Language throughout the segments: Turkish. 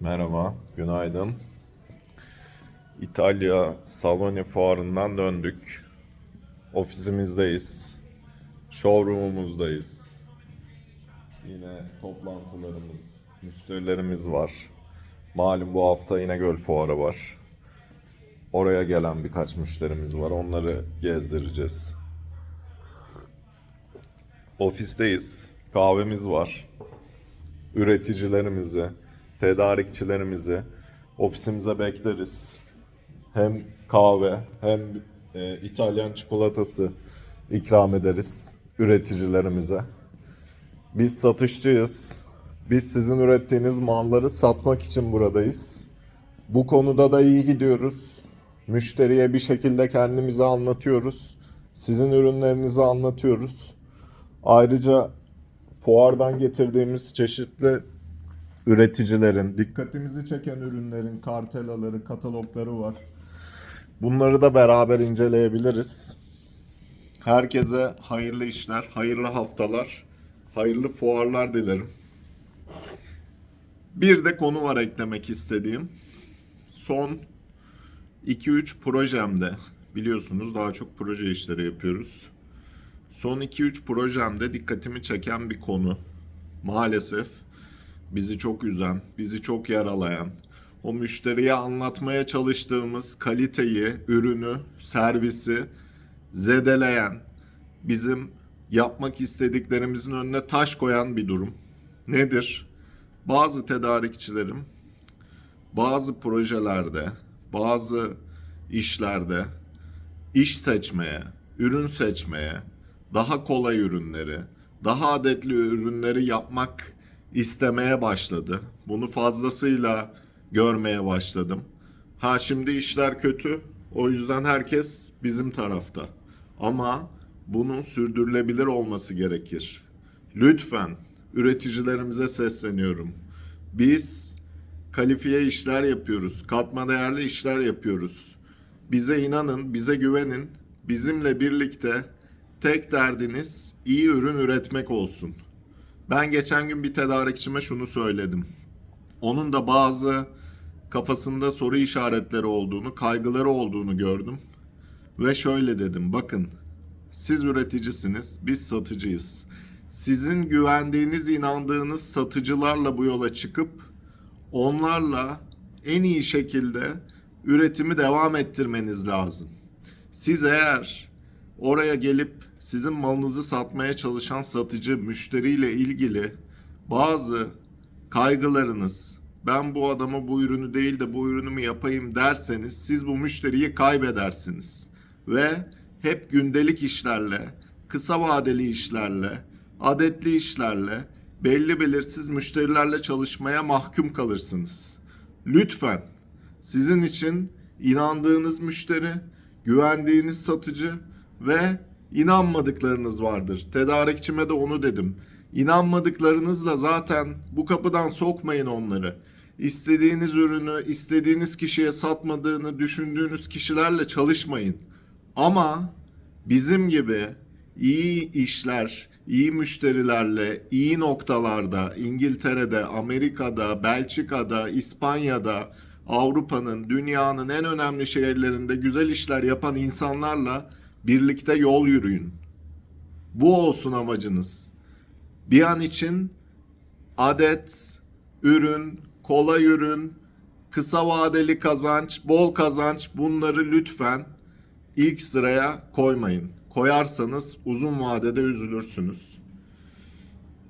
Merhaba, günaydın. İtalya Salone fuarından döndük. Ofisimizdeyiz. Showroom'umuzdayız. Yine toplantılarımız, müşterilerimiz var. Malum bu hafta İnegöl fuarı var. Oraya gelen birkaç müşterimiz var. Onları gezdireceğiz. Ofisteyiz. Kahvemiz var üreticilerimizi, tedarikçilerimizi ofisimize bekleriz. Hem kahve hem e, İtalyan çikolatası ikram ederiz üreticilerimize. Biz satışçıyız. Biz sizin ürettiğiniz malları satmak için buradayız. Bu konuda da iyi gidiyoruz. Müşteriye bir şekilde kendimizi anlatıyoruz. Sizin ürünlerinizi anlatıyoruz. Ayrıca fuardan getirdiğimiz çeşitli üreticilerin, dikkatimizi çeken ürünlerin kartelaları, katalogları var. Bunları da beraber inceleyebiliriz. Herkese hayırlı işler, hayırlı haftalar, hayırlı fuarlar dilerim. Bir de konu var eklemek istediğim. Son 2-3 projemde biliyorsunuz daha çok proje işleri yapıyoruz. Son 2-3 projemde dikkatimi çeken bir konu. Maalesef bizi çok üzen, bizi çok yaralayan, o müşteriye anlatmaya çalıştığımız kaliteyi, ürünü, servisi zedeleyen, bizim yapmak istediklerimizin önüne taş koyan bir durum. Nedir? Bazı tedarikçilerim bazı projelerde, bazı işlerde iş seçmeye, ürün seçmeye, daha kolay ürünleri, daha adetli ürünleri yapmak istemeye başladı. Bunu fazlasıyla görmeye başladım. Ha şimdi işler kötü. O yüzden herkes bizim tarafta. Ama bunun sürdürülebilir olması gerekir. Lütfen üreticilerimize sesleniyorum. Biz kalifiye işler yapıyoruz. Katma değerli işler yapıyoruz. Bize inanın, bize güvenin. Bizimle birlikte tek derdiniz iyi ürün üretmek olsun. Ben geçen gün bir tedarikçime şunu söyledim. Onun da bazı kafasında soru işaretleri olduğunu, kaygıları olduğunu gördüm. Ve şöyle dedim, bakın siz üreticisiniz, biz satıcıyız. Sizin güvendiğiniz, inandığınız satıcılarla bu yola çıkıp onlarla en iyi şekilde üretimi devam ettirmeniz lazım. Siz eğer oraya gelip sizin malınızı satmaya çalışan satıcı müşteriyle ilgili bazı kaygılarınız, ben bu adama bu ürünü değil de bu ürünü mü yapayım derseniz siz bu müşteriyi kaybedersiniz. Ve hep gündelik işlerle, kısa vadeli işlerle, adetli işlerle, belli belirsiz müşterilerle çalışmaya mahkum kalırsınız. Lütfen sizin için inandığınız müşteri, güvendiğiniz satıcı ve inanmadıklarınız vardır. Tedarikçime de onu dedim. İnanmadıklarınızla zaten bu kapıdan sokmayın onları. İstediğiniz ürünü istediğiniz kişiye satmadığını düşündüğünüz kişilerle çalışmayın. Ama bizim gibi iyi işler, iyi müşterilerle, iyi noktalarda, İngiltere'de, Amerika'da, Belçika'da, İspanya'da, Avrupa'nın, dünyanın en önemli şehirlerinde güzel işler yapan insanlarla birlikte yol yürüyün. Bu olsun amacınız. Bir an için adet, ürün, kolay ürün, kısa vadeli kazanç, bol kazanç bunları lütfen ilk sıraya koymayın. Koyarsanız uzun vadede üzülürsünüz.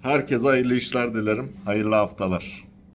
Herkese hayırlı işler dilerim. Hayırlı haftalar.